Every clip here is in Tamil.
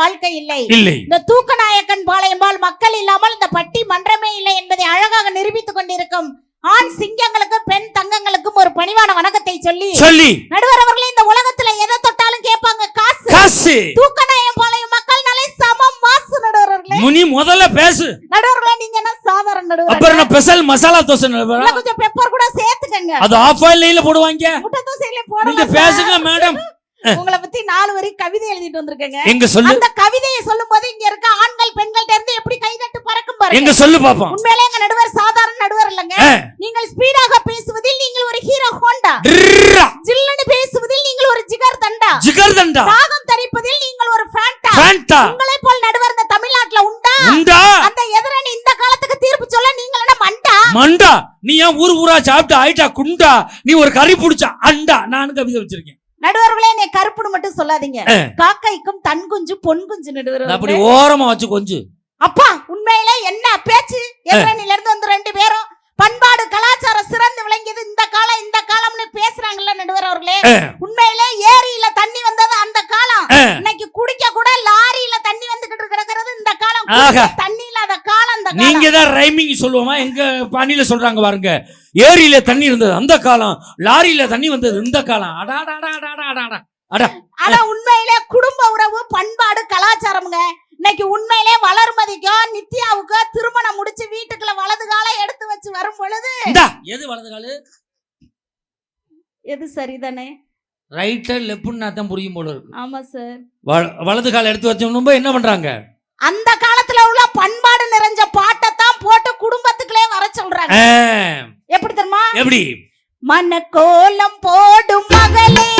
வாழ்க்கை இல்லை. இந்த தூக்கநாயக்கன் பாளையம்பால் மக்கள் இல்லாமல் இந்த பட்டி மன்றமே இல்லை என்பதை அழகாக நிரூபித்துக் கொண்டிருக்கும் ஆண் சிங்கங்களுக்கும் பெண் தங்கங்களுக்கும் ஒரு பணிவான வணக்கத்தை சொல்லி சொல்லி. நடுவர் அவர்களே இந்த உலகத்துல எதை தொட்டாலும் கேட்பாங்க காசு. காசு. தூக்கநாயம் பாளையம் மக்கள் நாளே சமம் மாசு நடுவர் அவர்களே. முனி முதல்ல பேசு. நடுவர்களே நீங்க என்ன சாதாரண நடுவர் அப்புறம் என்ன ஸ்பெஷல் மசாலா தோசை கொஞ்சம் பெப்பர் கூட சேர்த்துக்கங்க. அது ஆஃப் ஆயில போடுவாங்க. முட்டை தோசையில நீங்க போடலாம் பேசுங்க மேடம் உங்களை பத்தி நாலு வரி கவிதை எழுதிட்டு வந்திருக்கேங்க. எங்க சொல்லு. அந்த கவிதையை சொல்லும் போது இங்க இருக்க ஆண்கள் பெண்கள்ட்ட இருந்து எப்படி கைதட்டு பறக்கும் பாருங்க. எங்க சொல்லு பாப்போம். உண்மையிலே எங்க நடுவர் சாதாரண நடுவர் இல்லைங்க. நீங்கள் ஸ்பீடாக பேசுவதில் நீங்கள் ஒரு ஹீரோ ஹோண்டா. டிர்ரா. ஜில்லுன்னு பேசுவதில் நீங்கள் ஒரு ஜிகர் தண்டா. ஜிகர் தண்டா தாகம் தரிப்பதில் நீங்கள் ஒரு ஃபேண்டா ஃபேண்டா உங்களை போல் நடுவர் இந்த தமிழ்நாட்டுல உண்டா? உண்டா. அந்த எதிரணி இந்த காலத்துக்கு தீர்ப்பு சொல்ல நீங்கள் என்ன மண்டா? மண்டா. நீ ஏன் ஊர் ஊரா சாப்பிட்டு ஆயிட்டா குண்டா? நீ ஒரு கறி புடிச்சா அண்டா. நானும் கவிதை வச்சிருக்கேன். நடுவர்களே நீ கருப்புன்னு மட்டும் சொல்லாதீங்க. காக்கைக்கும் தன் குஞ்சு பொன் குஞ்சு நடுவர் அப்படி ஓரமா வச்சு கொஞ்சம் அப்பா உண்மையில என்ன பேச்சு? எதிரணில இருந்து வந்து ரெண்டு பேரும் பண்பாடு கலாச்சாரம் சிறந்து விளங்கியது இந்த காலம் இந்த காலம்னு பேசுறாங்கல்ல நடுவர் அவர்களே. உண்மையிலே ஏரியில தண்ணி வந்தது அந்த காலம். இன்னைக்கு குடிக்க கூட லாரியில தண்ணி வந்துகிட்டு கிடக்கிறது இந்த காலம். காலம். நீங்க தான் ரைமிங் சொல்லுவோமா? எங்க பாணியில சொல்றாங்க பாருங்க. ஏரியில தண்ணி இருந்தது அந்த காலம் லாரியில தண்ணி வந்தது இந்த காலம். அடா ஆனா உண்மையிலே குடும்ப உறவு பண்பாடு கலாச்சாரம்ங்க. இன்னைக்கு உண்மையிலே வளர்மதிக்கோ நித்யாவுக்கோ திருமணம் முடிச்சு வீட்டுக்குள்ள வலது காலம் எடுத்து வச்சு வரும் பொழுது. எது வலது காலு? எது சரிதானே? ரைட்டு லெஃப்ட்னா தான் புரியும் போல இருக்கு. ஆமா சார். வலது கால எடுத்து வச்சோம் என்ன பண்றாங்க? அந்த காலத்துல உள்ள பண்பாடு நிறைஞ்ச பாட்டை தான் போட்டு குடும்பத்துக்குள்ளே வர சொல்றாங்க. எப்படி தெரியுமா? எப்படி? மனக்கோலம் போடும் மகளே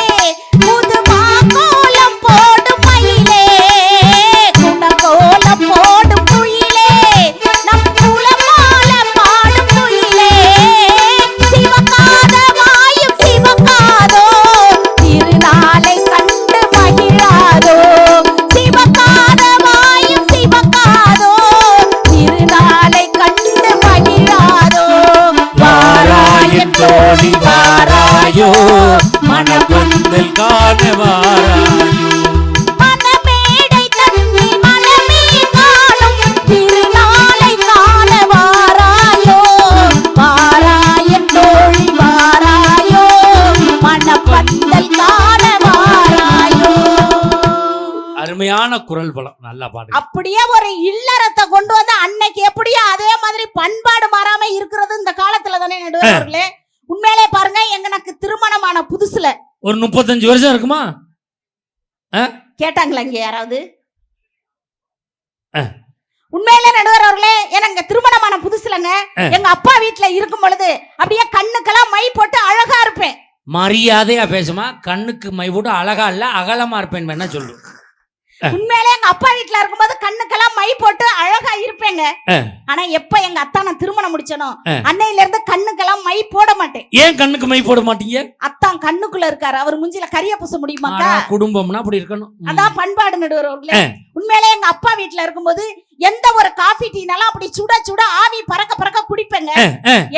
அருமையான குரல் பலம் நல்லா பாடுங்க அப்படியே ஒரு இல்லறத்தை கொண்டு வந்து அன்னைக்கு எப்படியோ அதே மாதிரி பண்பாடு மாறாம இருக்கிறது இந்த காலத்துல தானே நடுவர்களே உண்மையிலே பாருங்க எங்க எனக்கு திருமணமான புதுசுல. ஒரு முப்பத்தஞ்சு வருஷம் இருக்குமா? கேட்டாங்களா இங்க யாராவது. உண்மையிலே நடுவர் அவர்களே எனக்கு திருமணமான புதுசுலங்க. எங்க அப்பா வீட்டுல இருக்கும் பொழுது அப்படியே கண்ணுக்கெல்லாம் மை போட்டு அழகா இருப்பேன். மரியாதையா பேசுமா? கண்ணுக்கு மை போட்டு அழகா இல்ல அகலமா இருப்பேன் என்ன சொல்லு. உண்மையிலே எங்க அப்பா வீட்டுல இருக்கும்போது கண்ணுக்கெல்லாம் மை போட்டு அழகா இருப்பேங்க. ஆனா எப்ப எங்க அத்தா நான் திருமணம் முடிச்சனோ. அன்னையில இருந்து கண்ணுக்கெல்லாம் மை போட மாட்டேன் ஏன் கண்ணுக்கு மை போட மாட்டீங்க அத்தான் கண்ணுக்குள்ள இருக்காரு அவர் முஞ்சில கரிய பூச முடியுமாக்கா ஆனா, குடும்பம்னா அப்படி இருக்கணும். அதான் பண்பாடு நடுவர் அவர்களே ஆ. உண்மையிலே எங்க அப்பா வீட்டுல இருக்கும்போது எந்த ஒரு காஃபி டீனாலும் அப்படி சுட சுட ஆவி பறக்க பறக்க குடிப்பேங்க.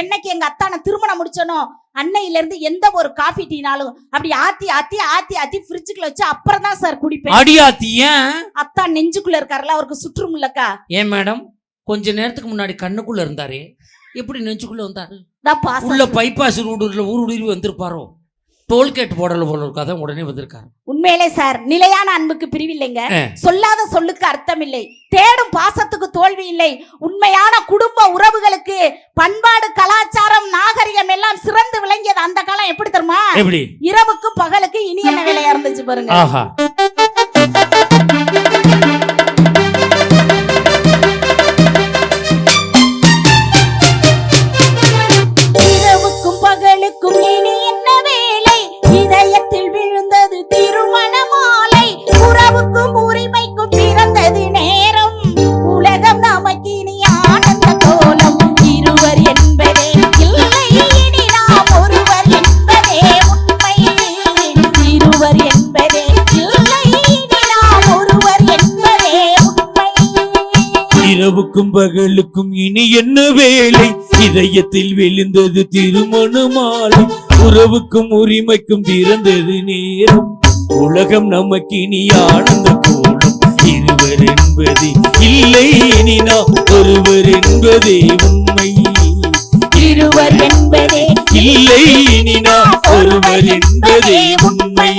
என்னைக்கு எங்க அத்தானை திருமணம் முடிச்சனோ அன்னையில இருந்து எந்த ஒரு காஃபி டீனாலும் அப்படி ஆத்தி ஆத்தி ஆத்தி ஆத்தி ஃப்ரிட்ஜுக்குள்ள வச்சு அப்புறம் தான் சார் குடிப்பேன். அடியாத்தி ஏன்? அத்தா நெஞ்சுக்குள்ள இருக்காருல்ல அவருக்கு சுற்றும் இல்லக்கா ஏன் மேடம் கொஞ்ச நேரத்துக்கு முன்னாடி கண்ணுக்குள்ள இருந்தாரே. எப்படி நெஞ்சுக்குள்ள வந்தாரு? தான் பாசம். உள்ள பைபாஸ் ரோடுல ஊருடுவி வந்திருப்பாரோ? டோல்கேட் போடல போல அதான் உடனே வந்திருக்காரு. உண்மையிலே சார் நிலையான அன்புக்கு பிரிவில்லைங்க. சொல்லாத சொல்லுக்கு அர்த்தம் இல்லை தேடும் பாசத்துக்கு தோல்வி இல்லை. உண்மையான குடும்ப உறவுகளுக்கு பண்பாடு கலாச்சாரம் நாகரிகம் எல்லாம் சிறந்து விளங்கியது அந்த காலம் எப்படி தெரியுமா? எப்படி? இரவுக்கும் பகலுக்கு இனிய வேலையா இருந்துச்சு பாருங்க. பகலுக்கும் இனி என்ன வேலை? இதயத்தில் விழுந்தது திருமண மாலை உறவுக்கும் உரிமைக்கும் பிறந்தது நேரம். உலகம் நமக்கு இனி ஆனந்த கோலம். இரு இனி நாம் ஒருவர் என்பதே உண்மை. இருவர் என்பதே இல்லை இனி நாம் ஒருவர் என்பதே உண்மை.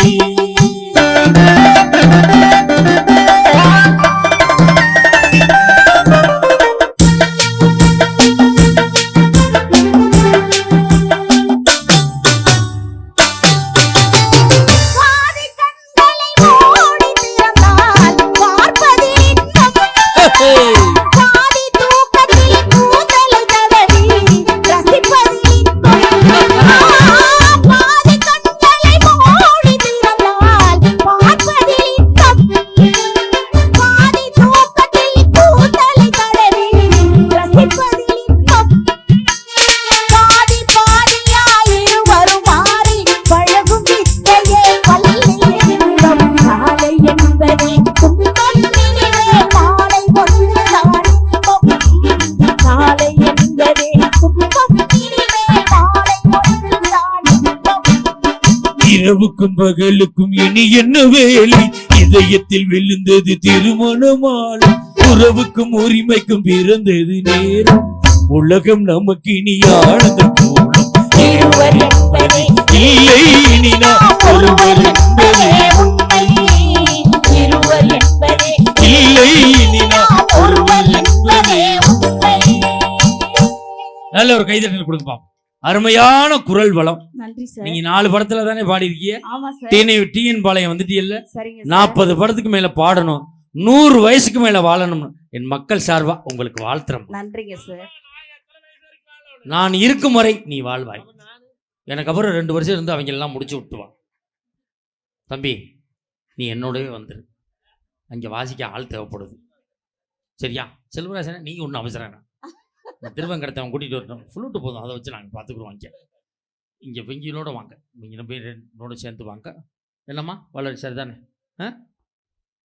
பகலுக்கும் இனி என்ன வேலை? இதயத்தில் விழுந்தது திருமணமால் உறவுக்கும் உரிமைக்கும் பிறந்தது நேரம். உலகம் நமக்கு இனி ஆனந்த கூடும் இல்லை இனி நாம் ஒருவர் என்பதே இல்லை இனி நாம் ஒருவர் என்பதே. நல்ல ஒரு கைதட்டல் கொடுங்க பாப்போம் அருமையான குரல் வளம். நீங்க நாலு படத்துல தானே பாடி இருக்கீங்க ஆமா சார் டிஎன் பாளையம் சார். நாற்பது படத்துக்கு மேல பாடணும். நூறு வயசுக்கு மேல வாழணும் என் மக்கள் சார்பா உங்களுக்கு வாழ்த்துறேன். நன்றிங்க சார் நான் இருக்கும் வரை நீ வாழ்வாய். எனக்கு அப்புறம் ரெண்டு வருஷம் இருந்து அவங்க எல்லாம் முடிச்சு விட்டுவான் தம்பி நீ என்னோடவே வந்துரு. அங்கே வாசிக்க ஆள் தேவைப்படுது. சரியா? செல்வராசன நீங்கள் ஒன்றும் அவசரம் வேணாம் நான் கூட்டிகிட்டு வரட்டும். ஃப்ளூட்டு போதும். அதை வச்சு நாங்கள் பார்த்துக்குறோம் இங்கே இங்கே வெங்கிலோட வாங்க. வெங்கில போய் ரெண்டோட சேர்ந்து வாங்க. என்னம்மா? வளர்ச்சி சரிதானே? ஆ?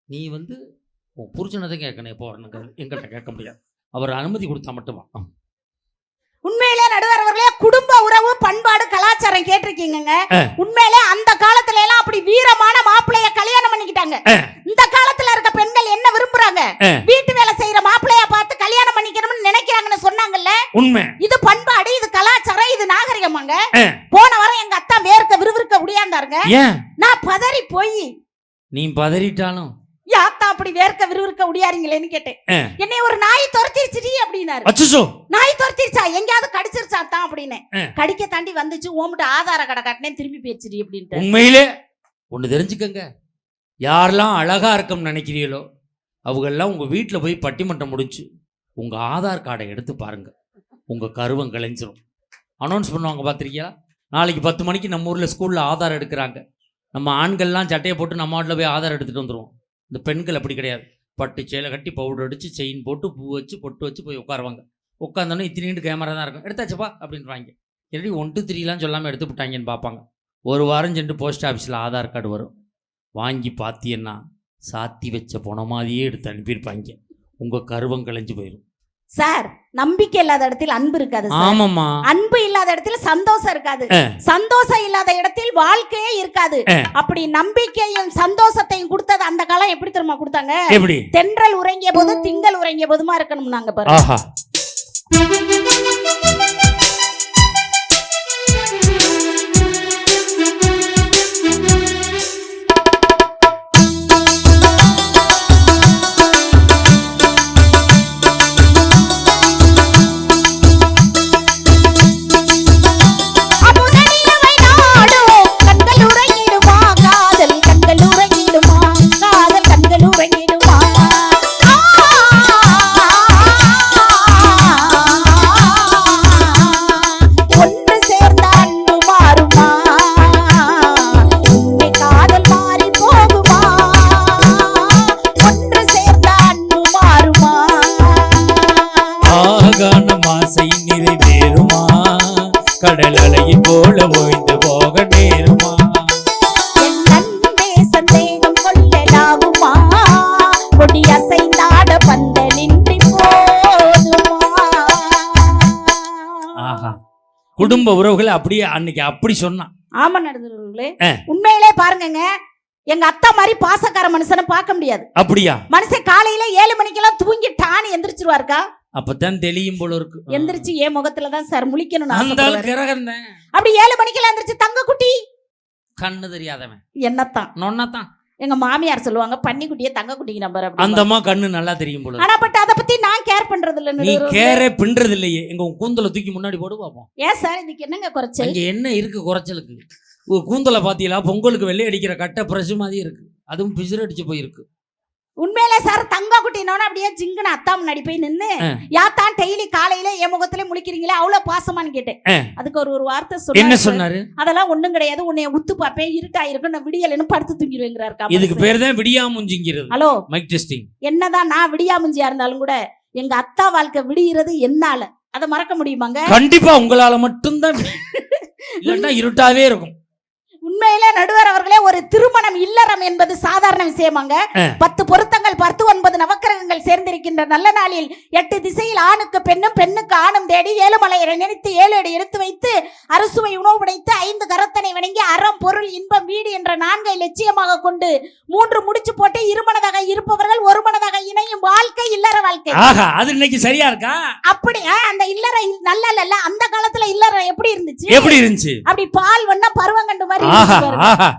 நீ வந்து உன் புருஷனை தான் கேட்கணும் எப்போ வரணுங்க எங்கிட்ட கேட்க முடியாது. அவர் அனுமதி கொடுத்தா மட்டும் வா. உண்மையிலே நடுவர் அவர்களே குடும்ப உறவு பண்பாடு கலாச்சாரம் கேட்டிருக்கீங்க. உண்மையிலே அந்த காலத்துல எல்லாம் அப்படி வீரமான மாப்பிள்ளைய கல்யாணம் பண்ணிக்கிட்டாங்க. இந்த காலத்துல இருக்க பெண்கள் என்ன விரும்புறாங்க. வீட்டு வேலை செய்யற மாப்பிள்ளைய பார்த்து கல்யாணம் பண்ணிக்கணும்னு நினைக்கிறாங்கன்னு சொன்னாங்கல்ல? உண்மை. இது பண்பாடு இது கலாச்சாரம் இது நாகரிகமாங்க. போன வாரம் எங்க அத்தா வேர்க்க விறுவிறுக்க உடையாந்தாருங்க. ஏன்? நான் பதறி போய். நீ பதறிட்டாலும். யாத்தா அப்படி வேர்க்க விறுவிறுக்க உடையாறீங்களேன்னு கேட்டேன். என்னை ஒரு நாய் துரத்திருச்சுடி அப்படின்னாரு. துரத்திருச்சா எங்கேயாவது கடிச்சிருச்சா தான் அப்படின்னு. கடிக்க தாண்டி வந்துச்சு ஓம்பிட்டு ஆதார கடை காட்டினேன் திரும்பி போயிடுச்சுடி அப்படின்ட்டு. உண்மையிலே ஒன்று தெரிஞ்சுக்கங்க. யாரெல்லாம் அழகா இருக்கும்னு நினைக்கிறீங்களோ அவங்கெல்லாம் உங்க வீட்டில் போய் பட்டிமன்றம் முடிச்சு உங்க ஆதார் கார்டை எடுத்து பாருங்க. உங்க கருவம் கலைஞ்சிரும் அனௌன்ஸ் பண்ணுவாங்க பார்த்துருக்கீங்களா நாளைக்கு பத்து மணிக்கு நம்ம ஊர்ல ஸ்கூல்ல ஆதார் எடுக்கிறாங்க. நம்ம ஆண்கள்லாம் சட்டையை போட்டு நம்ம வீட்டில் போய் ஆதார் எடுத்துட்டு வந்துருவோம். இந்த பெண்கள் அப்படி கிடையாது. பட்டு சேலை கட்டி பவுடர் அடிச்சு செயின் போட்டு பூ வச்சு பொட்டு வச்சு போய் உட்காருவாங்க. உட்காந்தோன்னே இத்தினிட்டு கேமரா தான் இருக்கும். எடுத்தாச்சுப்பா அப்படின்றாங்க. எப்படி ஒன் டூ த்ரீலாம் சொல்லாமல் எடுத்து விட்டாங்கன்னு பார்ப்பாங்க ஒரு வாரம் சென்று போஸ்ட் ஆஃபீஸில் ஆதார் கார்டு வரும். வாங்கி பார்த்தீங்கன்னா சாத்தி வச்ச பொண மாதிரியே எடுத்து அனுப்பியிருப்பாங்க. உங்கள் கருவம் கலைஞ்சு போயிடும் சார் நம்பிக்கை இல்லாத இடத்தில் அன்பு இருக்காது சார். ஆமாம்மா. அன்பு இல்லாத இடத்துல சந்தோஷம் இருக்காது. சந்தோஷம் இல்லாத இடத்தில் வாழ்க்கையே இருக்காது. அப்படி நம்பிக்கையும் சந்தோஷத்தையும் கொடுத்தது அந்த காலம் எப்படி தெரியுமா கொடுத்தாங்க? எப்படி? தென்றல் உறங்கிய போது திங்கள் உறங்கிய போதுமா இருக்கணும் நாங்க பாருங்க ஆஹா குடும்ப உறவுகளை அப்படியே அன்னைக்கு அப்படி சொன்னான். ஆமா நடந்துருங்களே ஆ. உண்மையிலே பாருங்கங்க எங்க அத்தா மாதிரி பாசக்கார மனுஷனை பார்க்க முடியாது. அப்படியா? மனுஷன் காலையில ஏழு மணிக்கெல்லாம் தூங்கி டானி எந்திரிச்சிருவாருக்கா? அப்பதான் தெளியும் போல இருக்கு. எந்திரிச்சு என் முகத்துல தான் சார் தான்? அப்படி ஏழு மணிக்கெல்லாம் எந்திரிச்சு தங்க குட்டி. கண்ணு தெரியாதவன். என்னத்தான்? நொன்னதான் எங்க மாமியார் சொல்லுவாங்க பன்னிக்குட்டியே தங்க குட்டிக்கு நம்பர் அந்த அம்மா கண்ணு நல்லா தெரியும் போல. ஆனா பட் அத பத்தி நான் கேர் பண்றது இல்ல நீ. கேரே பின்றது இல்லையே எங்க கூந்தலை தூக்கி முன்னாடி போடு பாப்போம். ஏன் சார் இதுக்கு என்னங்க குறைச்சல்? அங்க என்ன இருக்கு குறைச்சலுக்கு? கூந்தலை பாத்தீங்களா? பொங்கலுக்கு வெள்ளை அடிக்கிற கட்டை பிரஷ் மாதிரி இருக்கு. அதுவும் பிசிறு அடிச்சு போயிருக்கு. உண்மையிலே சார் தங்க குட்டினோட அப்படியே ஜிங்குன்னு அத்தா முன்னாடி போய் நின்னு ஆ. யாத்தான் டெய்லி காலையில என் முகத்துல முழிக்கிறீங்களே அவ்வளவு பாசமான்னு கேட்டேன். அதுக்கு ஒரு ஒரு வார்த்தை என்ன சொன்னாரு? அதெல்லாம் ஒண்ணும் கிடையாது உன்னை உத்து பாப்பேன் இருட்டா இருக்கும் நான் விடியலன்னு படுத்து தூங்கிடுவேங்கிறாரு இதுக்கு பேர் தான் விடியாமுஞ்சிங்கிறது ஹலோ. மைக் டெஸ்டிங் என்னதான் நான் விடியாமஞ்சியா இருந்தாலும் கூட எங்க அத்தா வாழ்க்கை விடிகிறது என்னால. அதை மறக்க முடியுமாங்க? கண்டிப்பா உங்களால மட்டும்தான் இல்லன்னா இருட்டாவே இருக்கும். உண்மையிலே நடுவர் அவர்களே ஒரு திருமணம் இல்லறம் என்பது சாதாரண விஷயமாங்க. பத்து பொருத்தங்கள் பத்து ஒன்பது நவக்கிரகங்கள் சேர்ந்திருக்கின்ற நல்ல நாளில் எட்டு திசையில் ஆணுக்கு பெண்ணும் பெண்ணுக்கு ஆணும் தேடி ஏழு மலையரை நினைத்து ஏழு அடி எடுத்து வைத்து அறுசுவை உணவு படைத்து ஐந்து கரத்தனை வணங்கி அறம் பொருள் இன்பம் வீடு என்ற நான்கை லட்சியமாக கொண்டு மூன்று முடிச்சு போட்டு இருமனதாக இருப்பவர்கள் ஒரு மனதாக இணையும் வாழ்க்கை இல்லற வாழ்க்கை. அது இன்னைக்கு சரியா இருக்கா? அப்படி ஆ, அந்த இல்லற இல்- நல்ல அந்த காலத்துல இல்லற எப்படி இருந்துச்சு? எப்படி இருந்துச்சு? அப்படி பால் வண்ணா பருவங்கண்டு மாதிரி ஆஹா ஆஹா.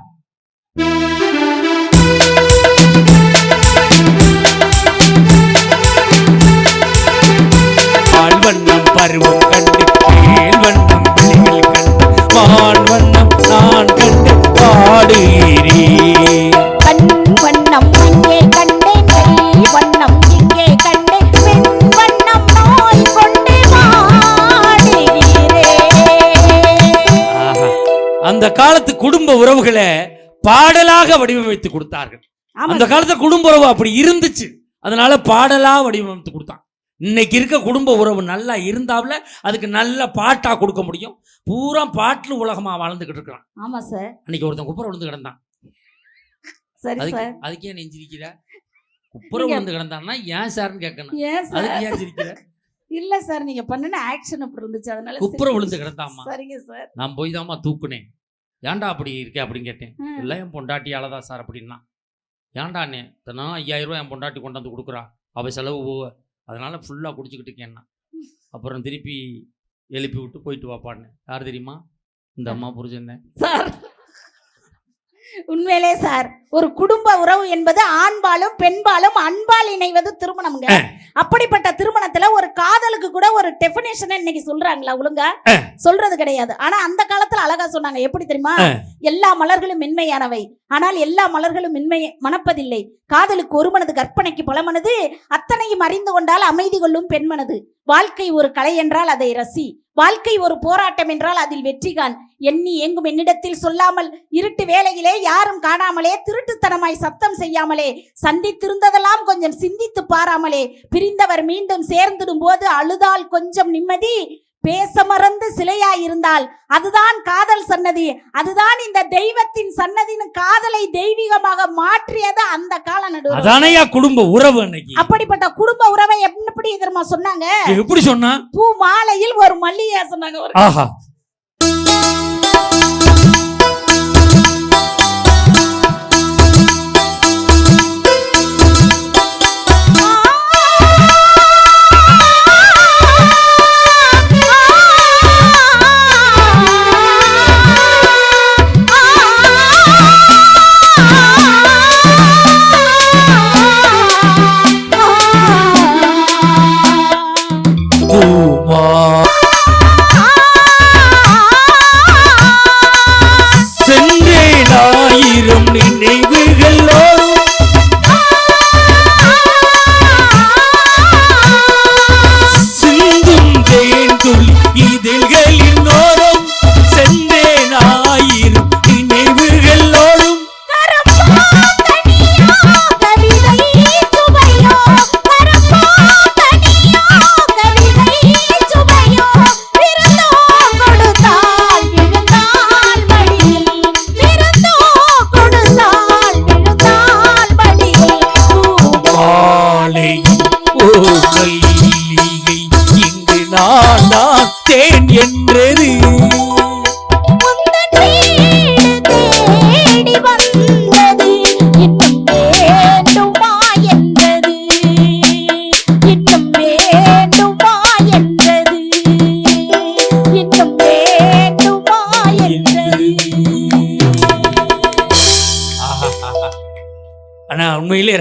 பருவம் குடும்ப உறவுகளை பாடலாக வடிவமைத்து கொடுத்தார்கள். அந்த காலத்துல குடும்ப உறவு அப்படி இருந்துச்சு. அதனால பாடலா வடிவமைத்து கொடுத்தான். இன்னைக்கு இருக்க குடும்ப உறவு நல்லா இருந்தாப்புல அதுக்கு நல்ல பாட்டா கொடுக்க முடியும். பூரா பாட்டுல உலகமா வாழ்ந்துகிட்டு இருக்கிறான். ஆமா சார். அன்னைக்கு ஒருத்தன் குப்புற விழுந்து கிடந்தான். அதுக்கு சார். அதுக்கே நெஞ்சிருக்கிற? குப்புற விழுந்து கிடந்தான்னா ஏன் சார்னு கேட்கணும் அதுக்கு ஏன் சிரிக்கிற? இல்ல சார். நீங்க பண்ணுன ஆக்ஷன் அப்படி இருந்துச்சு. அதனால குப்புற. விழுந்து கிடந்தாம்மா. சரிங்க சார். நான் போய் தாம்மா தூக்குனேன். ஏன்டா அப்படி இருக்கே அப்படின்னு கேட்டேன். இல்லை என் பொண்டாட்டியால தான் சார் அப்படின்னா. ஏன்டாண்ணே தினம் ஐயாயிரம் ரூபாய் என் பொண்டாட்டி கொண்டாந்து கொடுக்குறா? அவள் செலவு போவ அதனால ஃபுல்லாக குடிச்சுக்கிட்டு இருக்கேன்னா அப்புறம் திருப்பி எழுப்பி விட்டு போயிட்டு வாப்பான்னு. யார் தெரியுமா? இந்த அம்மா புரிஞ்சேன் சார்! உண்மையிலே சார் ஒரு குடும்ப உறவு என்பது ஆண்பாலும் பெண்பாலும் அன்பால் இணைவது திருமணம்ங்க. அப்படிப்பட்ட திருமணத்துல ஒரு காதலுக்கு கூட ஒரு டெபினேஷன் இன்னைக்கு சொல்றாங்களா ஒழுங்கா? சொல்றது கிடையாது. ஆனா அந்த காலத்துல அழகா சொன்னாங்க. எப்படி தெரியுமா. எல்லா மலர்களும் மென்மையானவை. ஆனால் எல்லா மலர்களும் மென்மை மணப்பதில்லை. காதலுக்கு ஒரு மனது கற்பனைக்கு பல மனது அத்தனையும் அறிந்து கொண்டால் அமைதி கொள்ளும் பெண்மனது. வாழ்க்கை ஒரு கலை என்றால் அதை ரசி. வாழ்க்கை ஒரு போராட்டம் என்றால் அதில் வெற்றி காண் எண்ணி எங்கும் என்னிடத்தில் சொல்லாமல் இருட்டு வேலையிலே யாரும் காணாமலே திருட்டுத்தனமாய் சத்தம் செய்யாமலே சந்தித்திருந்ததெல்லாம் கொஞ்சம் சிந்தித்து பாராமலே பிரிந்தவர் மீண்டும் சேர்ந்திடும் போது அழுதால் கொஞ்சம் நிம்மதி பேச மறந்து சிலையாய் இருந்தால் அதுதான் காதல் சன்னதி. அதுதான் இந்த தெய்வத்தின் சன்னதின்னு காதலை தெய்வீகமாக மாற்றியது அந்த கால நடுவர் அதானையா குடும்ப உறவு அன்னைக்கு? அப்படிப்பட்ட குடும்ப உறவை எப்படி தெரியுமா சொன்னாங்க? எப்படி சொன்னா? பூ மாலையில் ஒரு மல்லிகை சொன்னாங்க ஆஹா.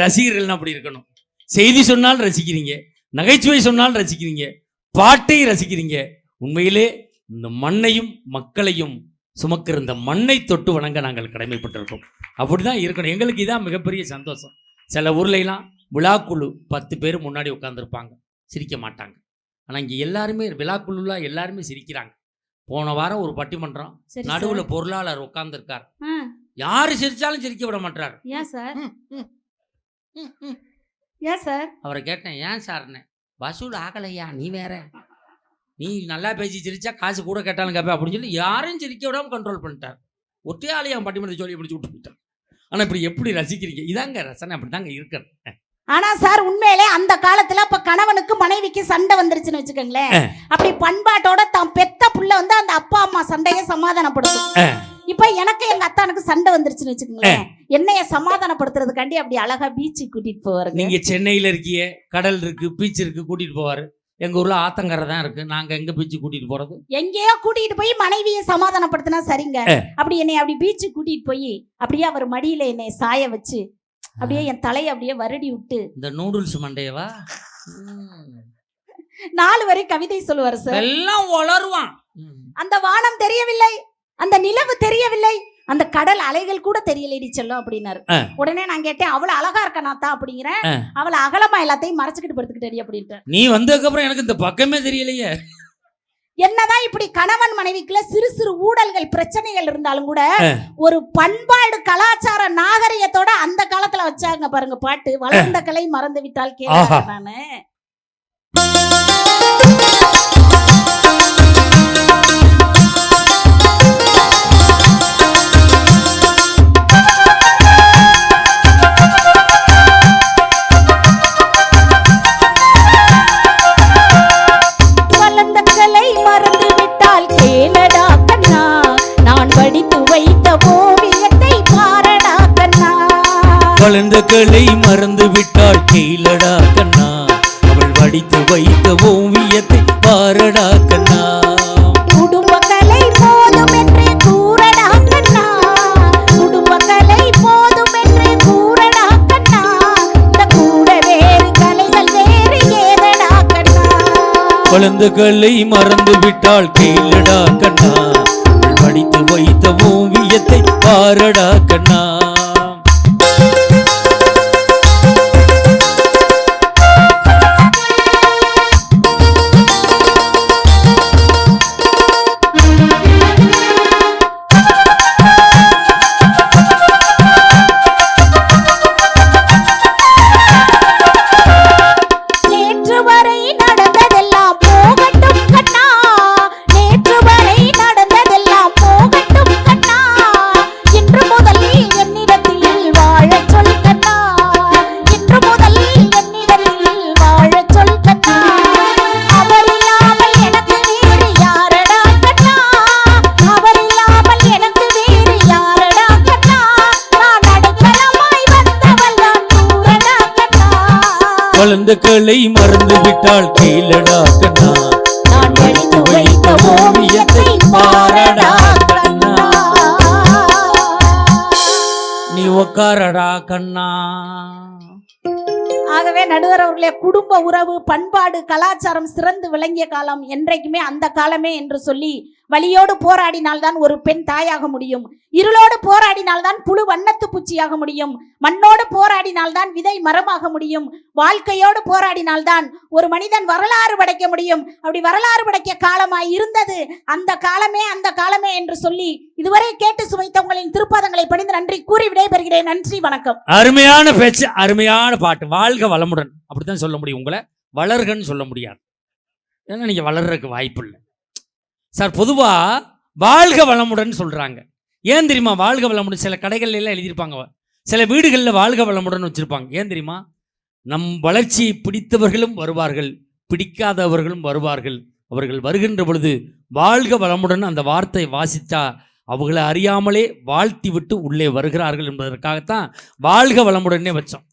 ரசிகர்கள்னா அப்படி இருக்கணும் செய்தி சொன்னால் ரசிக்கிறீங்க நகைச்சுவை சொன்னால் ரசிக்கிறீங்க பாட்டை ரசிக்கிறீங்க. உண்மையிலே இந்த மண்ணையும் மக்களையும் சுமக்கிற இந்த மண்ணை தொட்டு வணங்க நாங்கள் கடமைப்பட்டிருக்கோம். அப்படிதான் இருக்கணும். எங்களுக்கு இதான் மிகப்பெரிய சந்தோஷம். சில ஊர்லலாம் விழாக்குழு பத்து பேர் முன்னாடி உட்காந்துருப்பாங்க சிரிக்க மாட்டாங்க. ஆனால் இங்கே எல்லாருமே விழாக்குழுல எல்லாருமே சிரிக்கிறாங்க. போன வாரம் ஒரு பட்டிமன்றம் நடுவில் பொருளாளர் உட்கார்ந்துருக்கார். யாரு சிரிச்சாலும் சிரிக்க விட மாட்டார் ஏன் சார்? ஏன் சார்? அவரை கேட்டேன் ஏன் சார்னே? வசூல் ஆகலையா? நீ வேற. நீ நல்லா பேசி சிரிச்சா காசு கூட கேட்டாலும் கேட்பேன் அப்படின்னு சொல்லி யாரையும் சிரிக்க விடாம கண்ட்ரோல் பண்ணிட்டார். ஒற்றையாலையா பட்டிமன்ற சொல்லி இப்படி விட்டு போயிட்டார் ஆனால் இப்படி எப்படி ரசிக்கிறீங்க? இதாங்க ரசனை அப்படி தாங்க இருக்கிறேன் ஆனா சார் உண்மையிலே அந்த காலத்துல அப்ப கணவனுக்கு மனைவிக்கு சண்டை வந்துருச்சுன்னு வச்சுக்கோங்களேன். அப்படி பண்பாட்டோட தான் பெத்த புள்ள வந்து அந்த அப்பா அம்மா சண்டையை சமாதானப்படுத்தும். இப்ப எனக்கு எங்க அத்தானுக்கு சண்டை வந்துருச்சுன்னு வச்சுக்கோங்களேன். என்னைய சமாதானப்படுத்துறதுக்காண்டி அப்படி அழகா பீச்சுக்கு கூட்டிட்டு போவாருங்க. நீங்க சென்னையில இருக்கீங்க கடல் இருக்கு பீச் இருக்கு கூட்டிட்டு போவாரு. எங்க ஊர்ல ஆத்தங்கரை தான் இருக்கு. நாங்க எங்க பீச்சு கூட்டிட்டு போறது? எங்கேயோ கூட்டிட்டு போய் மனைவியை சமாதானப்படுத்தினா சரிங்க. அப்படி என்னை அப்படி பீச்சுக்கு கூட்டிட்டு போய் அப்படியே அவர் மடியில என்னை சாய வச்சு அப்படியே என் தலையை அப்படியே வருடி விட்டு. இந்த நூடுல்ஸ் மண்டையவா? நாலு வரை கவிதை சொல்லுவாரு சார். எல்லாம் வளருவான் அந்த வானம் தெரியவில்லை. அந்த நிலவு தெரியவில்லை அந்த கடல் அலைகள் கூட தெரியலடி செல்லும் அப்படின்னாரு. உடனே நான் கேட்டேன் அவள அழகா இருக்கா தான் அப்படிங்கிறேன். அவள அகலமா எல்லாத்தையும் மறைச்சுக்கிட்டு படுத்துக்கிட்டடி அப்படின்ட்டு நீ வந்ததுக்கு அப்புறம் எனக்கு இந்த பக்கமே தெரியலையே என்னதான் இப்படி கணவன் மனைவிக்குள்ள சிறு சிறு ஊழல்கள் பிரச்சனைகள் இருந்தாலும் கூட. ஒரு பண்பாடு கலாச்சார நாகரிகத்தோட அந்த காலத்துல வச்சாங்க பாருங்க பாட்டு வளர்ந்த கலை மறந்து விட்டால். கேட்க வளர்ந்த களை மறந்து விட்டாள். கீழடா கண்ணா அவள் வடித்து வைத்த ஓவியத்தை பாரடா கண்ணா. கலை கலை வளர்ந்த களை மறந்து விட்டாள். கீழடா கண்ணா வடித்து வைத்த ஓவியத்தை பாரடா கண்ணா. வளர்ந்த களை மறந்து விட்டாள் கீழடா கண்ணா நான் வடித்து வைத்த ஓவியத்தை பாரடா கண்ணா. நீ உக்காரடா கண்ணா. ஆகவே நடுவர் அவர்களே குடும்ப உறவு பண்பாடு கலாச்சாரம் சிறந்து விளங்கிய காலம் என்றைக்குமே அந்த காலமே என்று சொல்லி வலியோடு போராடினால்தான் ஒரு பெண் தாயாக முடியும். இருளோடு போராடினால்தான் புழு வண்ணத்து பூச்சியாக முடியும். மண்ணோடு போராடினால்தான் விதை மரமாக முடியும். வாழ்க்கையோடு போராடினால்தான் ஒரு மனிதன் வரலாறு படைக்க முடியும். அப்படி வரலாறு படைக்க காலமாய் இருந்தது. அந்த காலமே அந்த காலமே என்று சொல்லி இதுவரை கேட்டு சுமைத்த உங்களின் திருப்பாதங்களை பணிந்து நன்றி கூறி விடைபெறுகிறேன். நன்றி வணக்கம். அருமையான பேச்சு அருமையான பாட்டு. வாழ்க வளமுடன். அப்படித்தான் சொல்ல முடியும் உங்களை. வளர்கன்னு சொல்ல முடியாது. ஏன்னா நீங்கள் வளர்றதுக்கு வாய்ப்பு இல்லை சார் பொதுவாக வாழ்க வளமுடன் சொல்கிறாங்க ஏன் தெரியுமா? வாழ்க வளமுடன் சில கடைகள்ல எல்லாம் எழுதியிருப்பாங்க. சில வீடுகளில் வாழ்க வளமுடன் வச்சுருப்பாங்க. ஏன் தெரியுமா? நம் வளர்ச்சியை பிடித்தவர்களும் வருவார்கள். பிடிக்காதவர்களும் வருவார்கள். அவர்கள் வருகின்ற பொழுது வாழ்க வளமுடன் அந்த வார்த்தை வாசித்தா அவங்களை அறியாமலே வாழ்த்தி விட்டு உள்ளே வருகிறார்கள் என்பதற்காகத்தான் வாழ்க வளமுடனே வச்சோம்.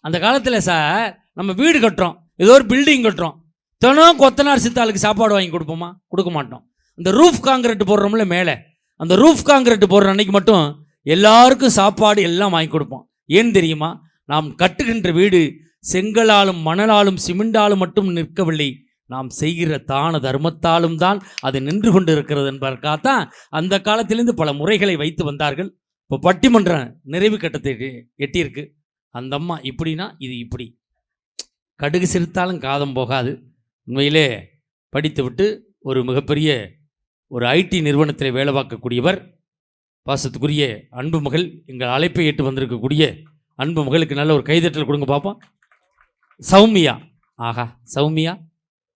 அந்த காலத்தில் சார் நம்ம வீடு கட்டுறோம். ஏதோ ஒரு பில்டிங் கட்டுறோம். தினம் கொத்தனார் சித்தாளுக்கு சாப்பாடு வாங்கி கொடுப்போமா? கொடுக்க மாட்டோம். இந்த ரூஃப் காங்கிரீட் போடுறோம்ல மேலே அந்த ரூஃப் காங்கிரீட் போடுற அன்னைக்கு மட்டும் எல்லாருக்கும் சாப்பாடு எல்லாம் வாங்கி கொடுப்போம். ஏன் தெரியுமா? நாம் கட்டுகின்ற வீடு செங்கலாலும் மணலாலும் சிமெண்டாலும் மட்டும் நிற்கவில்லை. நாம் செய்கிற தான தர்மத்தாலும் தான் அது நின்று கொண்டு இருக்கிறது என்பதற்காகத்தான் அந்த காலத்திலிருந்து பல முறைகளை வைத்து வந்தார்கள். இப்போ பட்டிமன்றம் நிறைவு கட்டத்தை எட்டியிருக்கு. அந்த அம்மா இப்படின்னா இது இப்படி. கடுகு சிரித்தாலும் காதம் போகாது. உண்மையிலே படித்துவிட்டு ஒரு மிகப்பெரிய ஒரு ஐடி நிறுவனத்தில் வேலை பார்க்கக்கூடியவர் பாசத்துக்குரிய அன்பு மகள் எங்கள் அழைப்பை ஏற்று வந்திருக்கக்கூடிய அன்பு மகளுக்கு நல்ல ஒரு கைதட்டல் கொடுங்க பார்ப்போம் சௌமியா. ஆஹா சௌமியா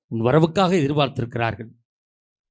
உன் வரவுக்காக எதிர்பார்த்திருக்கிறார்கள்.